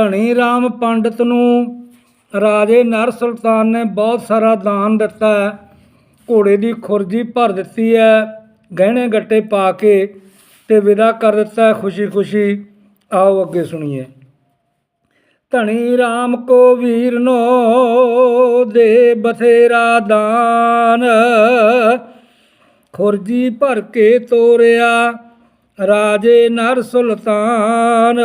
ਧਣੀ ਰਾਮ ਪੰਡਤ ਨੂੰ ਰਾਜੇ ਨਰ ਸੁਲਤਾਨ ਨੇ ਬਹੁਤ ਸਾਰਾ ਦਾਨ ਦਿੱਤਾ ਘੋੜੇ ਦੀ ਖੁਰਜੀ ਭਰ ਦਿੱਤੀ ਹੈ, ਗਹਿਣੇ ਗੱਟੇ ਪਾ ਕੇ ਤੇ ਵਿਦਾ ਕਰ ਦਿੱਤਾ ਖੁਸ਼ੀ ਖੁਸ਼ੀ ਆਓ ਅੱਗੇ ਸੁਣੀਏ। ਧਣੀ ਰਾਮ ਕੋ ਵੀਰ ਨੋ ਦੇ ਬਥੇਰਾ ਦਾਨ। ਖੁਰਜੀ ਭਰ ਕੇ ਤੋਰਿਆ ਰਾਜੇ ਨਰ ਸੁਲਤਾਨ।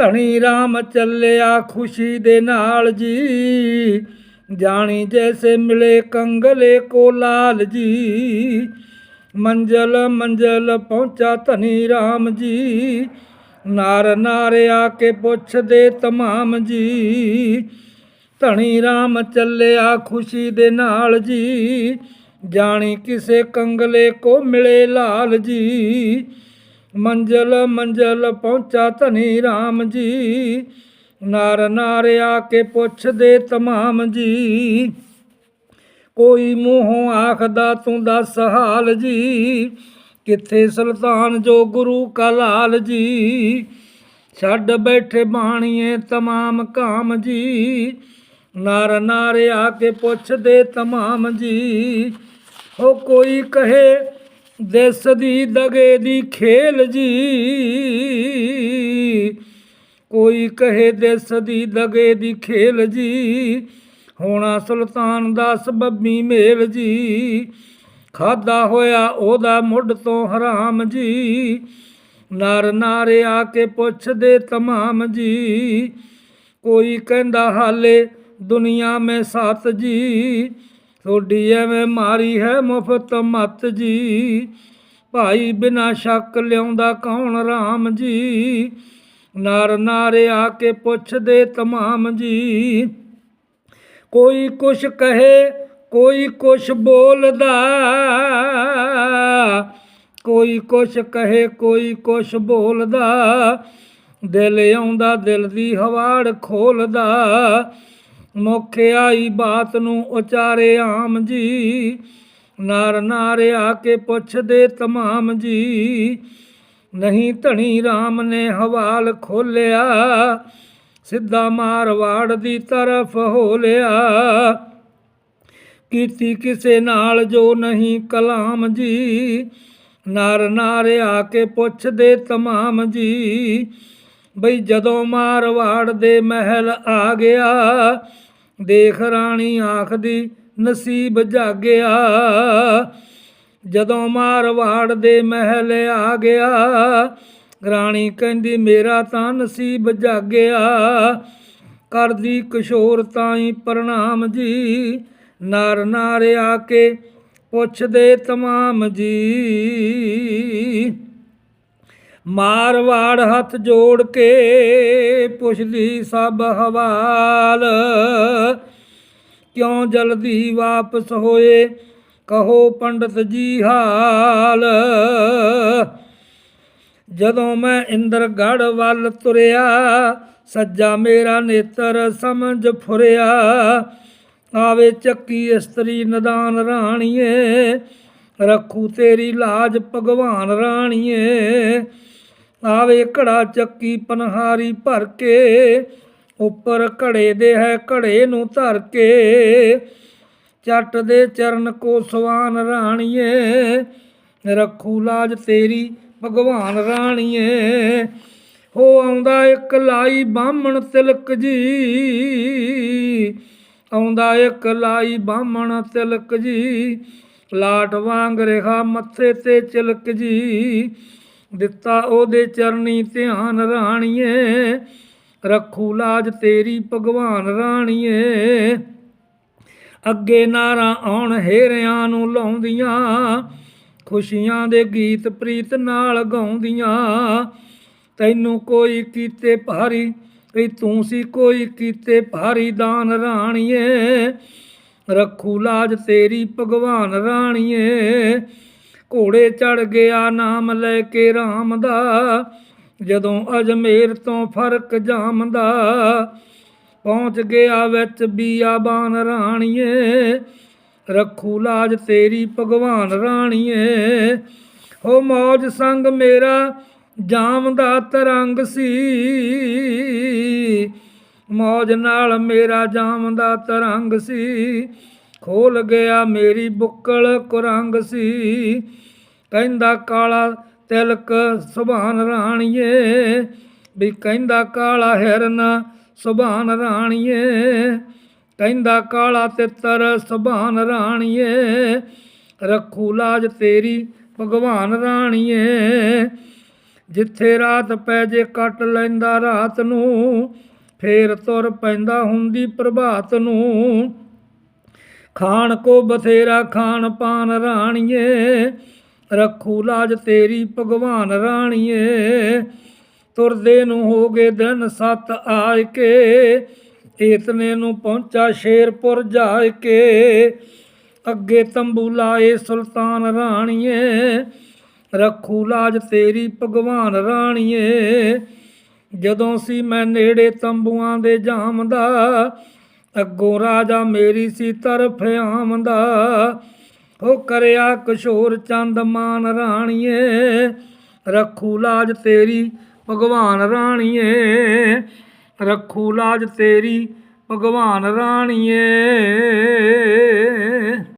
ਧਣੀ ਰਾਮ ਚੱਲਿਆ ਖੁਸ਼ੀ ਦੇ ਨਾਲ ਜੀ। ਜਾਣੀ ਜੈਸੇ ਮਿਲੇ ਕੰਗਲੇ ਕੋ ਲਾਲ ਜੀ। ਮੰਜ਼ਲ ਮੰਜ਼ਲ ਪਹੁੰਚਾ ਧਨੀ ਰਾਮ ਜੀ। ਨਾਰ ਨਾਰ ਆ ਕੇ ਪੁੱਛਦੇ ਤਮਾਮ ਜੀ। ਧਣੀ ਰਾਮ ਚੱਲਿਆ ਖੁਸ਼ੀ ਦੇ ਨਾਲ ਜੀ। ਜਾਣੀ ਕਿਸੇ ਕੰਗਲੇ ਕੋ ਮਿਲੇ ਲਾਲ ਜੀ। ਮੰਜ਼ਲ ਮੰਜ਼ਲ ਪਹੁੰਚਾ ਧਨੀ ਰਾਮ ਜੀ। ਨਾਰ ਨਾਰ ਆ ਕੇ ਪੁੱਛਦੇ ਤਮਾਮ ਜੀ। ਕੋਈ ਮੂੰਹੋਂ ਆਖਦਾ ਤੂੰ ਦੱਸ ਹਾਲ ਜੀ। ਕਿੱਥੇ ਸੁਲਤਾਨ ਜੋ ਗੁਰੂ ਕਾ ਲਾਲ ਜੀ। ਛੱਡ ਬੈਠੇ ਬਾਣੀਏ ਤਮਾਮ ਕਾਮ ਜੀ। ਨਾਰ ਨਾਰ ਆ ਕੇ ਪੁੱਛਦੇ ਤਮਾਮ ਜੀ। ਹੋ ਕੋਈ ਕਹੇ ਦੇਸ ਦੀ ਦਗੇ ਦੀ ਖੇਲ ਜੀ। ਕੋਈ ਕਹੇ ਦੇਸ ਦੀ ਦਗੇ ਦੀ ਖੇਲ ਜੀ। ਹੋਣਾ ਸੁਲਤਾਨ ਦਾ ਸਬੱਬੀ ਮੇਲ ਜੀ। ਖਾਦਾ ਹੋਇਆ ਉਹਦਾ ਮੁੱਢ ਤੋਂ ਹਰਾਮ ਜੀ। ਨਰ ਨਾਰੇ ਆ ਕੇ ਪੁੱਛਦੇ ਤਮਾਮ ਜੀ। ਕੋਈ ਕਹਿੰਦਾ ਹਾਲੇ ਦੁਨੀਆ ਮੈਂ ਸਤ ਜੀ। ਥੋੜੀ ਐਵੇਂ ਮਾਰੀ ਹੈ ਮੁਫਤ ਮਤ ਜੀ। ਭਾਈ ਬਿਨਾ ਸ਼ੱਕ ਲਿਆਉਂਦਾ ਕੌਣ ਰਾਮ ਜੀ? ਨਾਰ ਨਾਰੇ ਆ ਕੇ ਪੁੱਛਦੇ ਤਮਾਮ ਜੀ। ਕੋਈ ਕੁਛ ਕਹੇ, ਕੋਈ ਕੁਛ ਬੋਲਦਾ। ਕੋਈ ਕੁਛ ਕਹੇ, ਕੋਈ ਕੁਛ ਬੋਲਦਾ। ਦਿਲ ਆਉਂਦਾ, ਦਿਲ ਦੀ ਹਵਾੜ ਖੋਲਦਾ। ਮੁਖ ਆਈ ਬਾਤ ਨੂੰ ਉਚਾਰੇ ਆਮ ਜੀ। ਨਾਰ ਨਾਰ ਕੇ ਪੁੱਛਦੇ ਤਮਾਮ ਜੀ। ਨਹੀਂ ਧਣੀ RAM ਨੇ ਹਵਾਲ ਖੋਲਿਆ। ਸਿੱਧਾ ਮਾਰਵਾੜ ਦੀ ਤਰਫ ਹੋ ਲਿਆ ਕੀਤੀ ਕਿਸੇ ਨਾਲ ਜੋ ਨਹੀਂ ਕਲਾਮ ਜੀ। ਨਰ ਨਾਰ ਆ ਕੇ ਪੁੱਛਦੇ ਤਮਾਮ ਜੀ। ਬਈ ਜਦੋਂ ਮਾਰਵਾੜ ਦੇ ਮਹਿਲ ਆ ਗਿਆ, ਦੇਖ ਰਾਣੀ ਆਖਦੀ, ਨਸੀਬ ਜਾਗਿਆ। ਜਦੋਂ ਮਾਰਵਾੜ ਦੇ ਮਹਿਲ ਆ ਗਿਆ, ਰਾਣੀ ਕਹਿੰਦੀ, ਮੇਰਾ ਤਾਂ ਨਸੀਬ ਜਾਗਿਆ। ਕਰਦੀ ਕਿਸ਼ੋਰ ਤਾਈ ਪ੍ਰਣਾਮ ਜੀ, ਨਰ ਨਾਰ ਆ ਕੇ ਪੁੱਛਦੇ, ਤਮਾਮ ਜੀ। ਮਾਰਵਾੜ ਹੱਥ ਜੋੜ ਕੇ ਪੁੱਛਦੀ ਸਭ ਹਵਾਲ। ਕਿਉਂ ਜਲਦੀ ਵਾਪਸ ਹੋਏ? ਕਹੋ ਪੰਡਤ ਜੀ ਹਾਲ। ਜਦੋਂ ਮੈਂ ਇੰਦਰਗੜ ਵੱਲ ਤੁਰਿਆ, ਸੱਜਾ ਮੇਰਾ ਨੇਤਰ ਸਮਝ ਫੁਰਿਆ। ਆਵੇ ਚੱਕੀ ਇਸਤਰੀ ਨਦਾਨ ਰਾਣੀਏ, ਰੱਖੂ ਤੇਰੀ ਲਾਜ ਭਗਵਾਨ ਰਾਣੀਏ। ਆਵੇ ਘੜਾ ਚੱਕੀ ਪਨਹਾਰੀ ਭਰ ਕੇ, ਉੱਪਰ ਘੜੇ ਦੇ ਹੈ ਘੜੇ ਨੂੰ ਧਰ ਕੇ। ਚੱਟ ਦੇ ਚਰਨ ਕੋ ਸਵਾਨ ਰਾਣੀਏ, ਰੱਖੂ ਲਾਜ ਤੇਰੀ ਭਗਵਾਨ ਰਾਣੀਏ। ਹੋ ਆਉਂਦਾ ਇੱਕ ਲਾਈ ਬਾਹਮਣ ਤਿਲਕ ਜੀ, ਆਉਂਦਾ ਇੱਕ ਲਾਈ ਬਾਹਮਣ ਤਿਲਕ ਜੀ। ਲਾਟ ਵਾਂਗ ਰਿਹਾ ਮੱਥੇ ਤੇ ਚਿਲਕ ਜੀ। ਦਿੱਤਾ ਉਹਦੇ ਚਰਨੀ ਧਿਆਨ ਰਾਣੀਏ, ਰੱਖੂ ਲਾਜ ਤੇਰੀ ਭਗਵਾਨ ਰਾਣੀਏ। ਅੱਗੇ ਨਾਰਾ ਆਉਣ, ਹੇਰਿਆਂ ਨੂੰ ਲਾਉਂਦੀਆਂ, ਖੁਸ਼ੀਆਂ ਦੇ ਗੀਤ ਪ੍ਰੀਤ ਨਾਲ ਗਾਉਂਦੀਆਂ। ਤੈਨੂੰ ਕੋਈ ਕੀਤੇ ਭਾਰੀ, ਵੀ ਤੂੰ ਸੀ ਕੋਈ ਕੀਤੇ ਭਾਰੀ ਦਾਨ ਰਾਣੀਏ। ਰੱਖੂ ਲਾਜ ਤੇਰੀ ਭਗਵਾਨ ਰਾਣੀਏ। ਘੋੜੇ ਚੜ ਗਿਆ ਨਾਮ ਲੈ ਕੇ RAM ਦਾ ਜਦੋਂ ਅਜਮੇਰ ਤੋਂ ਫ਼ਰਕ ਜਾਮਦਾ, ਪਹੁੰਚ ਗਿਆ ਵਿੱਚ ਬੀਆਬਾਨ ਰਾਣੀਏ। ਰੱਖੂ ਲਾਜ ਤੇਰੀ ਭਗਵਾਨ ਰਾਣੀਏ। ਹੋ ਮੌਜ ਸੰਗ ਮੇਰਾ ਜਾਮ ਦਾ ਤਰੰਗ ਸੀ। ਮੌਜ ਨਾਲ ਮੇਰਾ ਜਾਮ ਦਾ ਤਰੰਗ ਸੀ। ਖੋਲ ਗਿਆ ਮੇਰੀ ਬੁੱਕਲ ਕੁਰੰਗ ਸੀ। ਕਹਿੰਦਾ ਕਾਲਾ ਤਿਲਕ ਸੁਭਾਨ ਰਾਣੀਏ, ਵੀ ਕਹਿੰਦਾ ਕਾਲਾ ਹਿਰਨ ਸੁਭਾਨ ਰਾਣੀਏ। ਕਹਿੰਦਾ ਕਾਲਾ ਤਿੱਤਰ ਸੁਭਾਨ ਰਾਣੀਏ, ਰੱਖੂ ਲਾਜ ਤੇਰੀ ਭਗਵਾਨ ਰਾਣੀਏ। ਜਿੱਥੇ ਰਾਤ ਪੈ ਜੇ ਕੱਟ ਲੈਂਦਾ ਰਾਤ ਨੂੰ, ਫੇਰ ਤੁਰ ਪੈਂਦਾ ਹੁੰਦੀ ਪ੍ਰਭਾਤ ਨੂੰ। ਖਾਣ ਕੋ ਬਥੇਰਾ ਖਾਣ ਪਾਨ ਰਾਣੀਏ, ਰੱਖੂ ਲਾਜ ਤੇਰੀ ਭਗਵਾਨ ਰਾਣੀਏ। ਤੁਰਦੇ ਨੂੰ ਹੋ ਗਏ ਦਿਨ ਸੱਤ ਆਏ ਕੇ ਇਤਨੇ ਨੂੰ ਪਹੁੰਚਾ ਸ਼ੇਰਪੁਰ ਜਾ ਕੇ। ਅੱਗੇ ਤੰਬੂ ਲਾਏ ਸੁਲਤਾਨ ਰਾਣੀਏ, ਰੱਖੂ ਲਾਜ ਤੇਰੀ ਭਗਵਾਨ ਰਾਣੀਏ। ਜਦੋਂ ਸੀ ਮੈਂ ਨੇੜੇ ਤੰਬੂਆਂ ਦੇ ਜਾਮ ਦਾ ਅੱਗੋਂ ਰਾਜਾ ਮੇਰੀ ਸੀ ਤਰਫ ਆਮਦਾ ਹੋ ਕਰਿਆ ਕਿਸ਼ੋਰ ਚੰਦ ਮਾਨ ਰਾਣੀਏ, ਰੱਖੂ ਲਾਜ ਤੇਰੀ ਭਗਵਾਨ ਰਾਣੀਏ, ਰੱਖੂ ਲਾਜ ਤੇਰੀ ਭਗਵਾਨ ਰਾਣੀਏ।